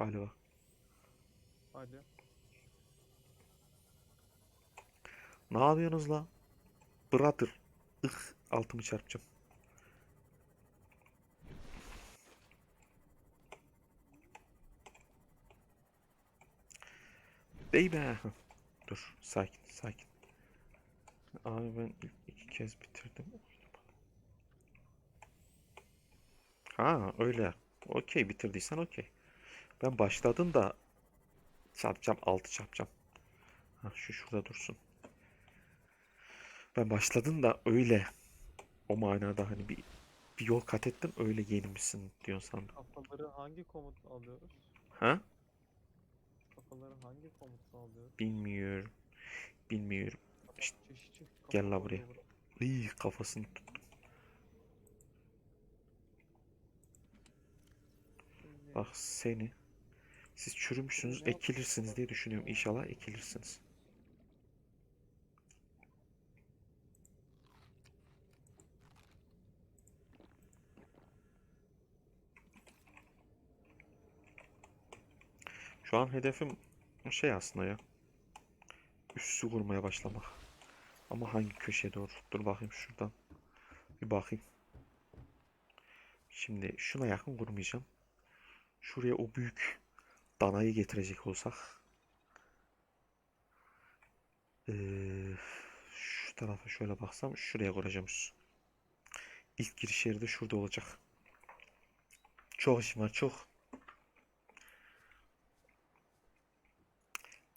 galiba. Hadi. Ne yapıyorsunuz la? Brother. Ih, altımı çarpacağım. Baby. Dur, sakin, sakin. Abi ben ilk iki kez bitirdim. Ha, öyle. Okey, bitirdiysen okey. Ben başladım da çarpacağım, altı çarpacağım. Ha, şu şurada dursun. Ben başladım da öyle o manada hani bir bir yol kat ettim öyle yenilmişsin diyorsun sandım. Kafaları hangi komut alıyoruz? Ha? Kafaları hangi komutla alıyoruz? Bilmiyorum. Bilmiyorum. İşte, gel la buraya. koyuyor Iy, kafasını tuttum. Bak seni. Siz çürümüşsünüz, ekilirsiniz diye düşünüyorum. İnşallah ekilirsiniz. Şu an hedefim şey aslında ya. Üssü vurmaya başlamak. Ama hangi köşeye doğru? Dur bakayım şuradan. Bir bakayım. Şimdi şuna yakın vurmayacağım. Şuraya o büyük danayı getirecek olsak. Ee, şu tarafa şöyle baksam şuraya kuracağım üssü. İlk giriş yeri de şurada olacak. Çok işim var çok.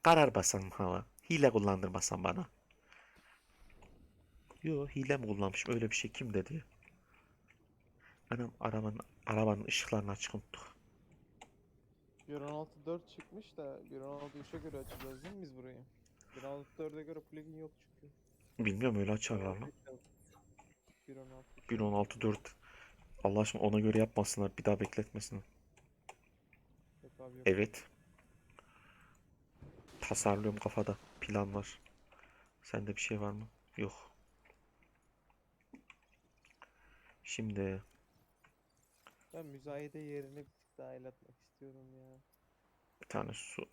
Karar basan hava. Hile kullandırmasan bana. Yo hile mi kullanmışım öyle bir şey kim dedi? Anam arabanın arabanın ışıklarını açık unuttuk. 1.16.4 çıkmış da 1.16.3'e göre açacağız değil mi biz burayı? 1.16.4'e göre plugin yok çünkü. Bilmiyorum öyle açarlar lan. 1.16 1.16.4 Allah aşkına ona göre yapmasınlar bir daha bekletmesinler. Yok abi yok. Evet. Tasarlıyorum kafada. Plan var. Sende bir şey var mı? Yok. Şimdi Ben müzayede tık dahil atmak istiyorum ya. bir tane su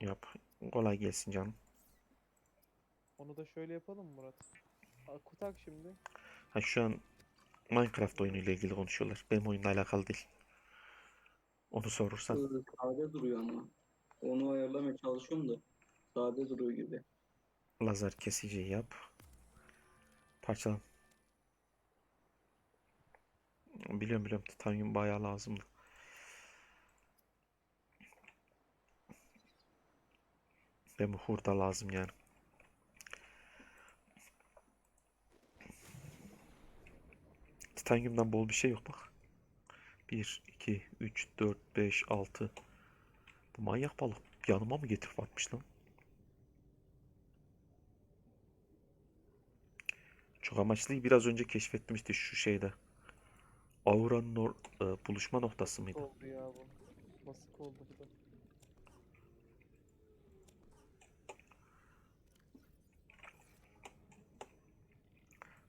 yap. Kolay gelsin canım. Onu da şöyle yapalım mı Murat? Kutak şimdi. Ha şu an Minecraft oyunuyla ilgili konuşuyorlar. Benim oyunla alakalı değil. Onu sorursan. Ee, Sade duruyor ama. Onu ayarlamaya çalışıyorum da sade duruyor gibi. Lazer kesiciyi yap. Parçalan. Biliyorum biliyorum titanyum bayağı lazımdı. Ve bu hurda lazım yani. Titanyumdan bol bir şey yok bak. 1, 2, 3, 4, 5, 6. Bu manyak balık yanıma mı getirip atmış lan? Çok amaçlıyı biraz önce keşfettim işte şu şeyde. Aura'nın e, buluşma noktası mıydı? oldu ya bu. Basık oldu bu da.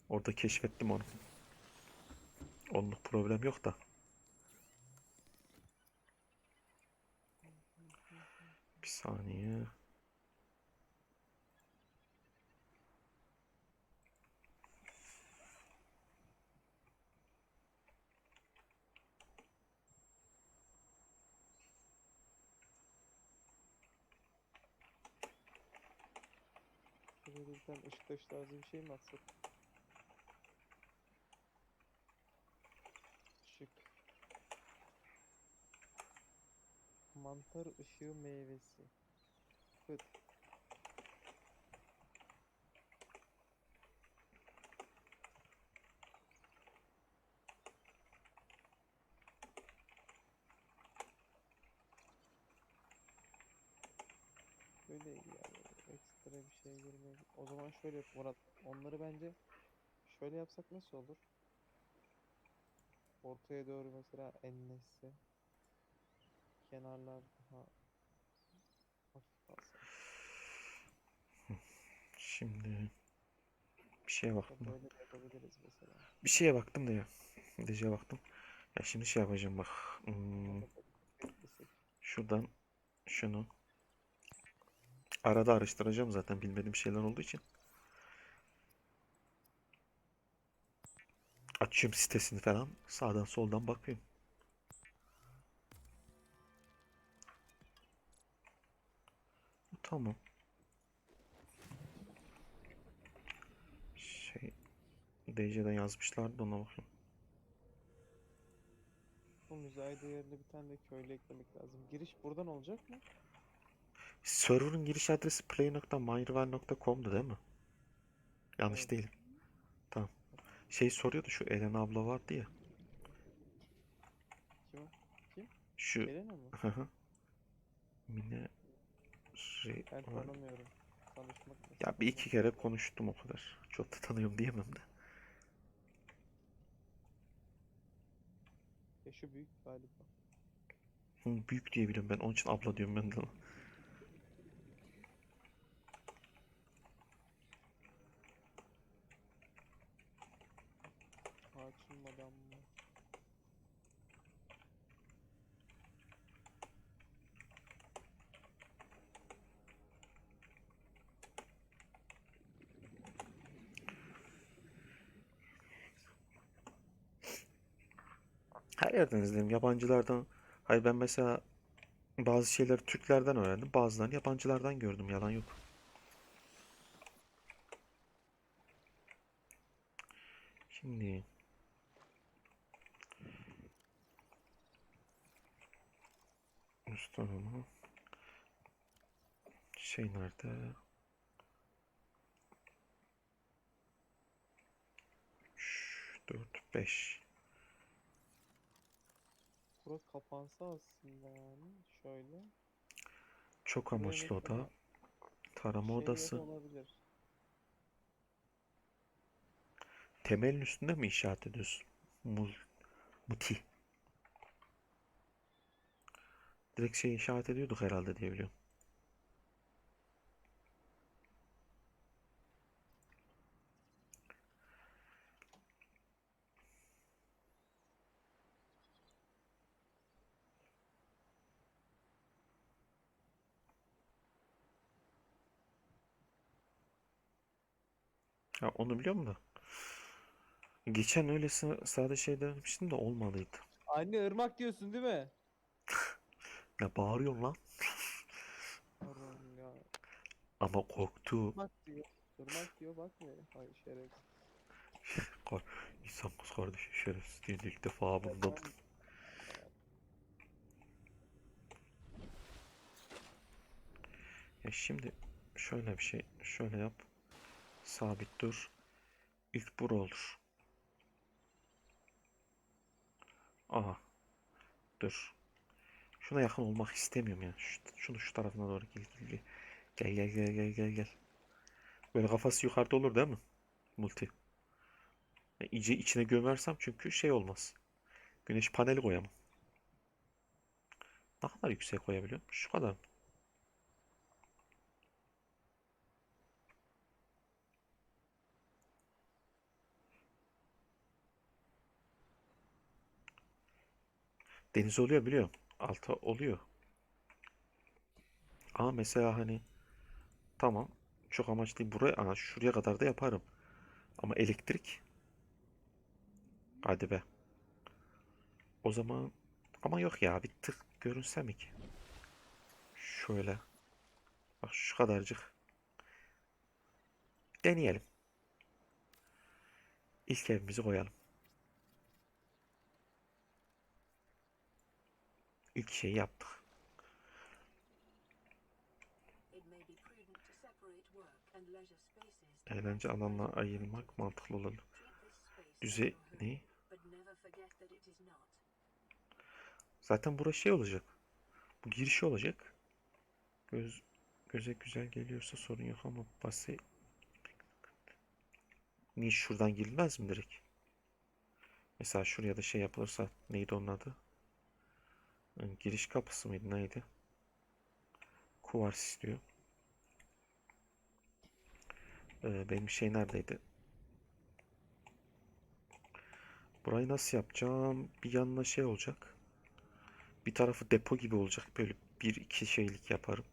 Orada keşfettim onu. Onluk problem yok da. Bir saniye. Şöyle bir tane ışık taşı tarzı bir şey mi atsak? Mantar ışığı meyvesi. Fıt. Böyle yani ekstra bir şey girmedi. O zaman şöyle yap Murat. Onları bence şöyle yapsak nasıl olur? Ortaya doğru mesela enlesi. Kenarlar daha. Şimdi bir şeye baktım böyle de yapabiliriz mesela. Bir şeye baktım da ya. Dece baktım. Ya şimdi şey yapacağım bak. Hmm. Şuradan şunu. Arada araştıracağım zaten bilmediğim şeyler olduğu için. Açıyorum sitesini falan. Sağdan soldan bakıyorum. Tamam. Şey DC'den yazmışlardı ona bakayım. Bu müzayede yerine bir tane de köylü eklemek lazım. Giriş buradan olacak mı? Server'ın giriş adresi play.myrival.com'du değil mi? Yanlış Evet. değilim. Tamam. Şey soruyordu şu Eren abla vardı ya. Kim o? Şu? Hı hı. Mine Ben var. tanımıyorum. Tanışmak Ya bir iki kere konuştum o kadar. Çok da tanıyorum diyemem de. Yaşı büyük galiba. Hı, büyük diye biliyorum ben. Onun için abla diyorum ben de. ona. Açılmadan mı? Her yerden izledim. Yabancılardan. Hayır ben mesela bazı şeyleri Türklerden öğrendim. Bazılarını yabancılardan gördüm. Yalan yok. Şimdi Mustafa şey nerede? Üç, dört, beş. Bura kapansa aslında yani. Şöyle. Çok amaçlı oda. Tarama şey odası. olabilir. Temelin üstünde mi inşaat ediyorsun? Muti. Direkt şey inşaat ediyorduk herhalde diye biliyorum. Onu biliyorum da. Geçen öylesine sadece şey demiştim de olmadıydı. Anne ırmak diyorsun değil mi? Ne bağırıyorsun lan? Pardon ya. Ama korktu. Irmak diyor. Irmak diyor bak ne? Hay şerefsiz. İnsan kız kardeşi şerefsiz diye ilk defa bundan. Ya şimdi şöyle bir şey. Şöyle yap. Sabit dur. İlk bura olur. Aha. Dur. Şuna yakın olmak istemiyorum ya. Şu, şunu şu tarafına doğru gel gel gel. Gel gel gel gel gel. Böyle kafası yukarıda olur değil mi? Multi. Ya iyice içine gömersem çünkü şey olmaz. Güneş paneli koyamam. Ne kadar yüksek koyabiliyorum? Şu kadar mı? Deniz oluyor biliyorum. Alta oluyor. Ama mesela hani tamam çok amaçlı buraya aa, şuraya kadar da yaparım. Ama elektrik hadi be. O zaman ama yok ya bir tık görünse mi ki? Şöyle. Bak şu kadarcık. Deneyelim. İlk evimizi koyalım. İlk şeyi yaptık. Eğlence alanına ayırmak mantıklı as Düzey ne? Zaten burası şey olacak. Bu girişi olacak. Göz göze güzel geliyorsa sorun yok ama basi Niye şuradan girilmez mi direkt? Mesela şuraya da şey yapılırsa neydi onun adı? Giriş kapısı mıydı neydi? Kuvars istiyor. Ee, benim şey neredeydi? Burayı nasıl yapacağım? Bir yanına şey olacak. Bir tarafı depo gibi olacak. Böyle bir iki şeylik yaparım.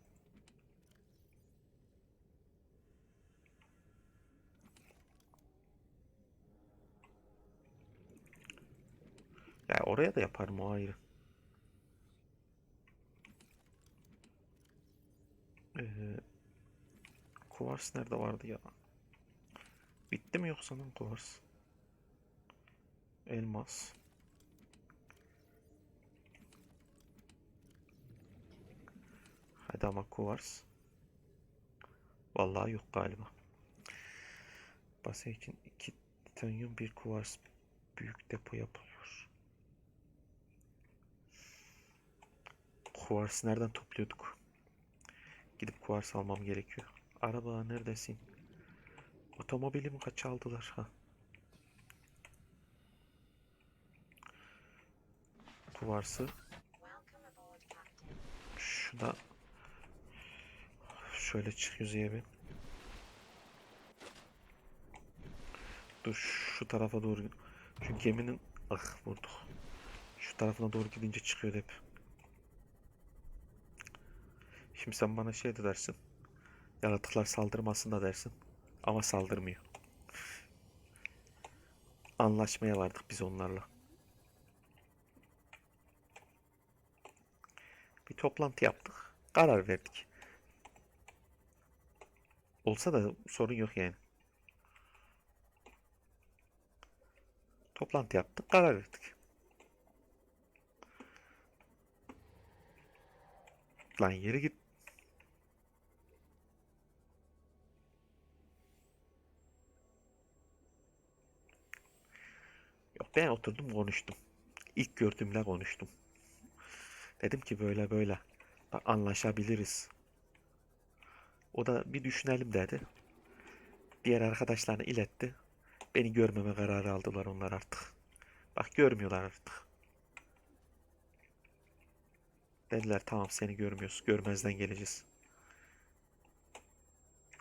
Ya oraya da yaparım o ayrı. Kuvars nerede vardı ya? Bitti mi yoksa lan kuvars? Elmas. Hadi ama kuvars. Vallahi yok galiba. Base için iki titanyum bir kuvars büyük depo yapılıyor. Kuvars nereden topluyorduk? Gidip kuvars almam gerekiyor. Araba neredesin? Otomobilimi kaç aldılar ha? Kuvarsı. Şuna şöyle çık yüzeye bir. Dur şu tarafa doğru. Şu geminin ah vurduk. Şu tarafına doğru gidince çıkıyor hep. Şimdi sen bana şey de dersin. Yaratıklar saldırmasın da dersin. Ama saldırmıyor. Anlaşmaya vardık biz onlarla. Bir toplantı yaptık. Karar verdik. Olsa da sorun yok yani. Toplantı yaptık, karar verdik. Lan yeri git. Ben oturdum konuştum. İlk gördüğümle konuştum. Dedim ki böyle böyle. Bak anlaşabiliriz. O da bir düşünelim dedi. Diğer arkadaşlarına iletti. Beni görmeme kararı aldılar onlar artık. Bak görmüyorlar artık. Dediler tamam seni görmüyoruz. Görmezden geleceğiz.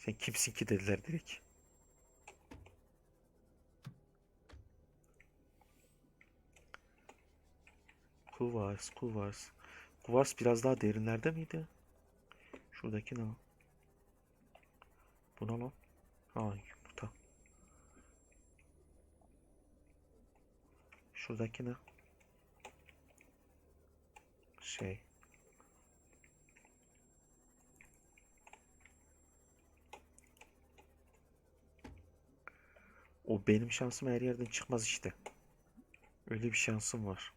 Sen kimsin ki dediler direkt. Kuvars, kuvars. Kuvars biraz daha derinlerde miydi? Şuradaki ne? Bu ne lan? Ha yumurta. Şuradaki ne? Şey. O benim şansım her yerden çıkmaz işte. Öyle bir şansım var.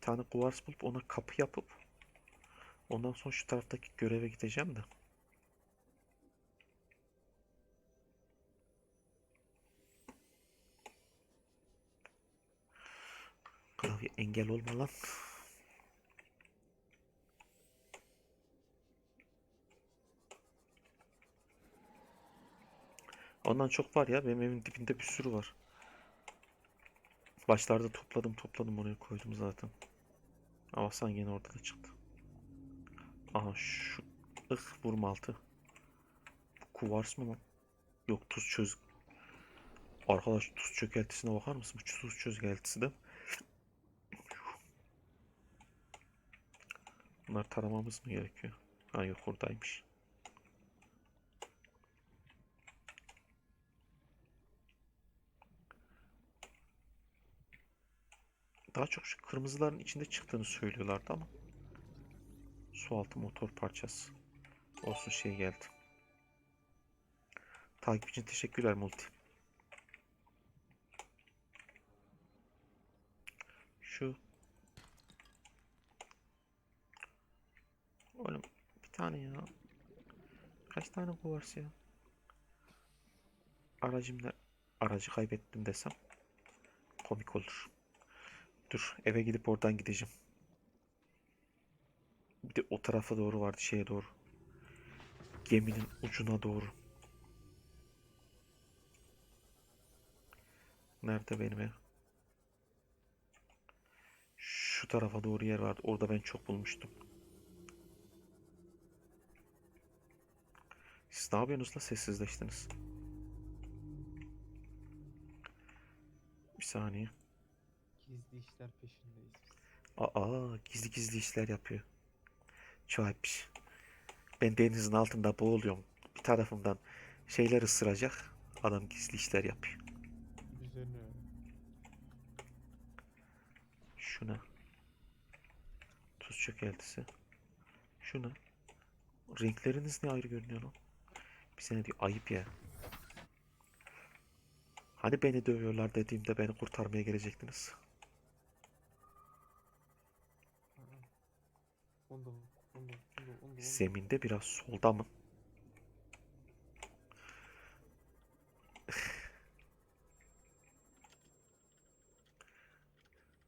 Bir tane kuvars bulup ona kapı yapıp ondan sonra şu taraftaki göreve gideceğim de. Klavye engel olma lan. Ondan çok var ya. Benim evimin dibinde bir sürü var. Başlarda topladım topladım oraya koydum zaten. Ama sen yine orada da çıktı. Aha şu ıh vurma altı. Bu kuvars mı lan? Yok tuz çöz. Arkadaş tuz çökeltisine bakar mısın? Bu tuz çözeltisi de. Bunlar taramamız mı gerekiyor? Ha yok oradaymış. Daha çok şu kırmızıların içinde çıktığını söylüyorlardı ama. Sualtı motor parçası. Olsun şey geldi. Takip için teşekkürler Multi. Şu. Oğlum bir tane ya. Kaç tane bu varsa ya? Aracımda aracı kaybettim desem komik olur. Dur eve gidip oradan gideceğim. Bir de o tarafa doğru vardı şeye doğru. Geminin ucuna doğru. Nerede benim ev? Şu tarafa doğru yer vardı. Orada ben çok bulmuştum. Siz ne yapıyorsunuz la sessizleştiniz? Bir saniye. Gizli işler peşindeyiz biz. Aa gizli gizli işler yapıyor. Çaymış. Ben denizin altında boğuluyorum. Bir tarafımdan şeyler ısıracak. Adam gizli işler yapıyor. Düzeni. Şuna. Tuz çökeltisi. Şuna. Renkleriniz ne ayrı görünüyor lan? Bir sene diyor ayıp ya. Hani beni dövüyorlar dediğimde beni kurtarmaya gelecektiniz. Zeminde biraz solda mı?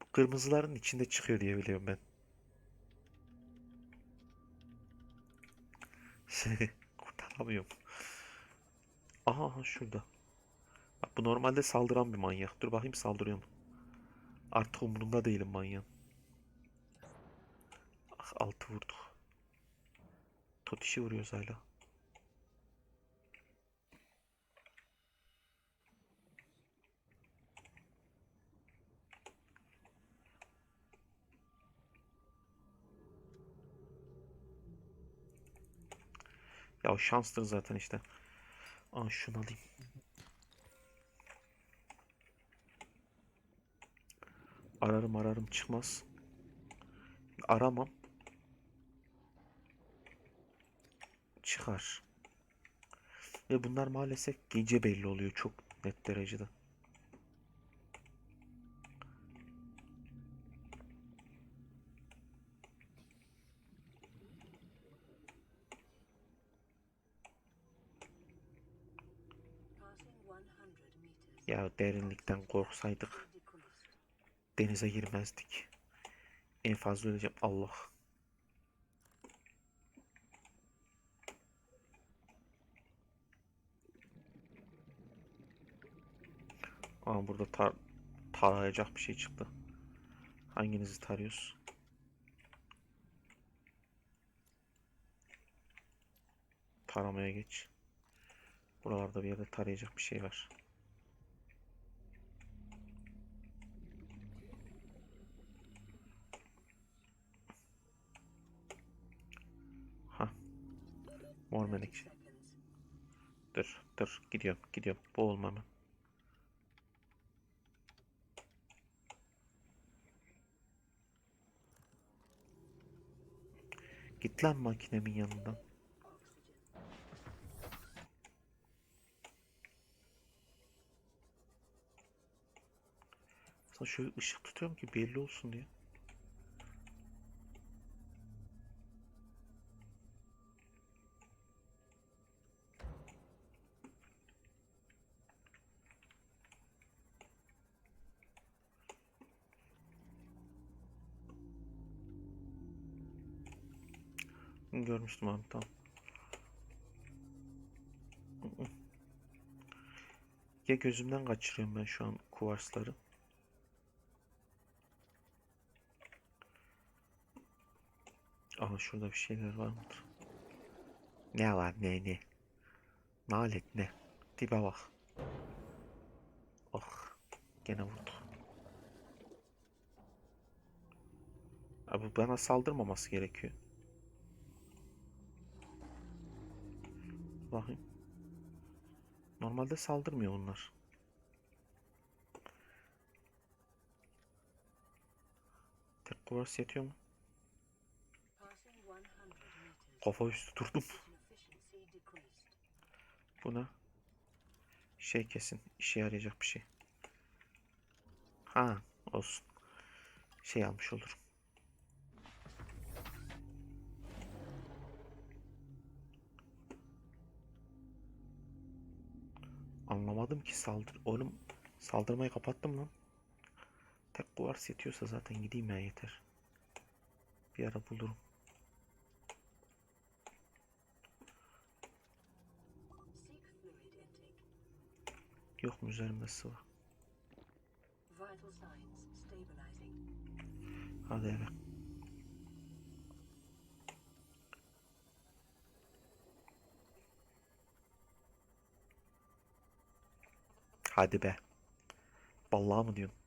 Bu kırmızıların içinde çıkıyor diye biliyorum ben. Kurtaramıyorum. Aha şurada. Bak bu normalde saldıran bir manyak. Dur bakayım saldırıyor mu? Artık umurumda değilim manyağın. Ah altı vurduk. Totişi vuruyoruz hala. Ya şanstır zaten işte. Aa şunu alayım. Ararım ararım çıkmaz. Aramam. Çıkar. Ve bunlar maalesef gece belli oluyor çok net derecede. Passing 100 meters. Ya derinlikten korksaydık denize girmezdik. En fazla öleceğim. Allah. Aa burada tar tarayacak bir şey çıktı. Hanginizi tarıyoruz? Taramaya geç. Buralarda bir yerde tarayacak bir şey var. Ha. Mor 30 menekşe. seconds. Dur, dur. Gidiyorum, gidiyorum. Boğulma hemen. Git lan makinemin yanından. Sana şöyle ışık tutuyorum ki belli olsun diye. Görmüştüm abi tamam. Ya gözümden kaçırıyorum ben şu an kuvarsları. Aha şurada bir şeyler var mıdır? Ne var ne ne? Nalet ne? Dibe bak. Oh. Gene vurdu. Abi bana saldırmaması gerekiyor. Bakayım. Normalde saldırmıyor bunlar. Tek kuvars yetiyor mu? Passing 100 meters. Kafa üstü durdum. Buna şey kesin işe yarayacak bir şey. Ha olsun. Şey almış olurum. Anlamadım ki saldır. Oğlum saldırmayı kapattım lan. Tek kuvars yetiyorsa zaten gideyim ya yeter. Bir ara bulurum. Yok mu üzerimde sıvı? Hadi eve. Hadi be. Vallahi mı diyorsun?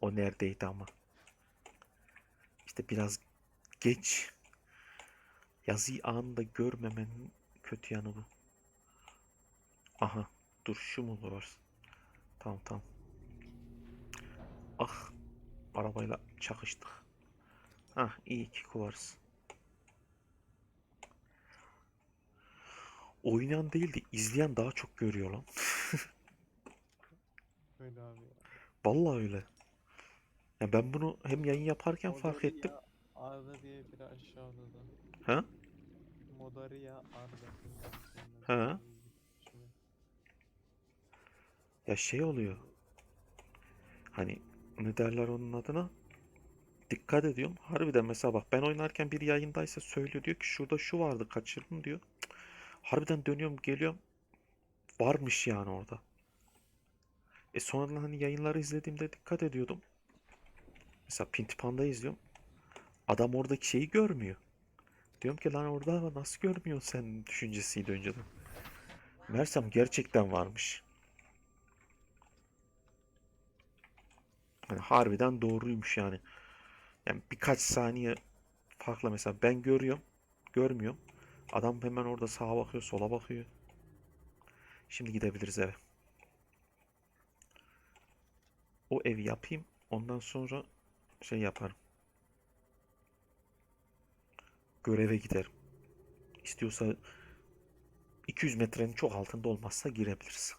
O neredeydi ama? İşte biraz geç. Yazıyı anında görmemenin kötü yanı bu. Aha. Dur şu mu var? Tamam tamam. Ah. Arabayla çakıştık. Ah iyi ki kuvarız. Oynayan değil de izleyen daha çok görüyor lan. Öyle abi ya. Vallahi öyle. Ya ben bunu hem yayın yaparken fark Modaria ettim. Arda diye biri aşağıda da. Ha? Modaria Arda. Ha. Ya şey oluyor. Hani ne derler onun adına? Dikkat ediyorum. Harbiden mesela bak ben oynarken bir yayındaysa söylüyor diyor ki şurada şu vardı kaçırdım diyor. Harbiden dönüyorum geliyorum. Varmış yani orada. E sonra hani yayınları izlediğimde dikkat ediyordum. Mesela Pinti Panda izliyorum. Adam oradaki şeyi görmüyor. Diyorum ki lan orada nasıl görmüyorsun sen düşüncesiydi önceden. Meğersem gerçekten varmış. Yani harbiden doğruymuş yani. Yani birkaç saniye farkla mesela ben görüyorum, görmüyorum. Adam hemen orada sağa bakıyor, sola bakıyor. Şimdi gidebiliriz eve. O evi yapayım. Ondan sonra şey yaparım. Göreve giderim. İstiyorsa 200 metrenin çok altında olmazsa girebiliriz.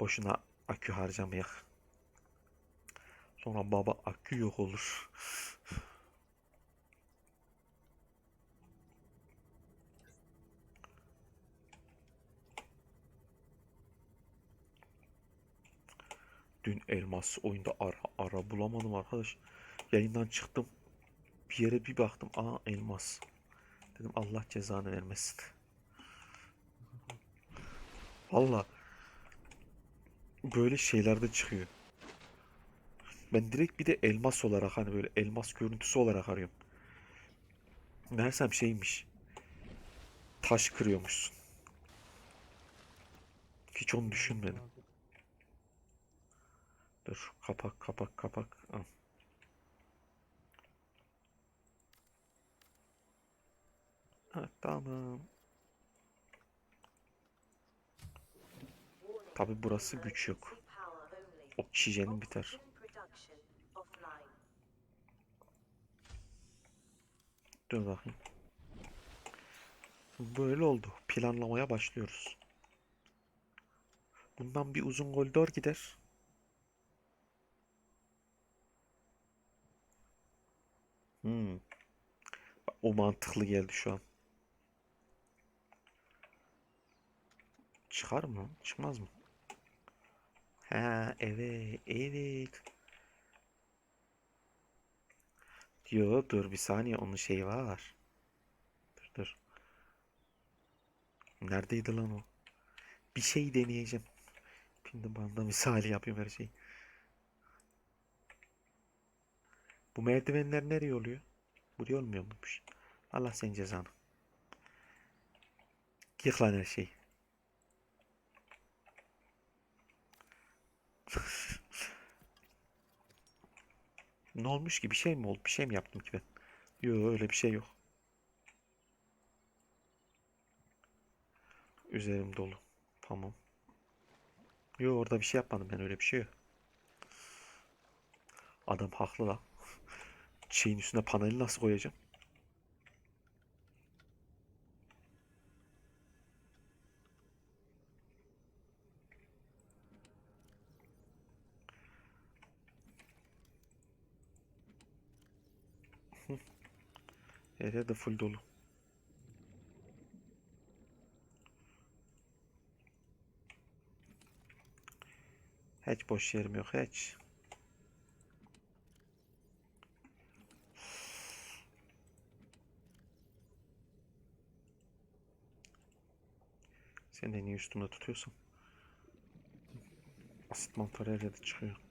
Boşuna akü harcamayak. Sonra baba akü yok olur. Dün elmas oyunda ara ara bulamadım arkadaş. Yayından çıktım. Bir yere bir baktım. Aa elmas. Dedim Allah cezanı vermesin. Valla böyle şeyler de çıkıyor. Ben direkt bir de elmas olarak hani böyle elmas görüntüsü olarak arıyorum. Meğersem şeymiş. Taş kırıyormuşsun. Hiç onu düşünmedim. Dur kapak kapak kapak. Al. Ha, tamam. Tabi burası güç yok. Oksijenin biter. Dur bakayım. Böyle oldu. Planlamaya başlıyoruz. Bundan bir uzun koridor gider. Hmm. O mantıklı geldi şu an. Çıkar mı? Çıkmaz mı? Ha evet evet. Yo dur bir saniye onun şeyi var. Dur dur. Neredeydi lan o? Bir şey deneyeceğim. Şimdi banda misali yapıyorum her şeyi. Bu merdivenler nereye oluyor? Buraya olmuyor muymuş? Allah senin cezanı. Yık lan her şeyi. Ne olmuş ki? Bir şey mi oldu? Bir şey mi yaptım ki ben? Yok öyle bir şey yok. Üzerim dolu. Tamam. Yok orada bir şey yapmadım ben öyle bir şey yok. Adam haklı la. Şeyin üstüne paneli nasıl koyacağım? Yer de full dolu. Hiç boş yerim yok hiç. Sen de niye üstümde tutuyorsun? Asit mantarı her yerde çıkıyor.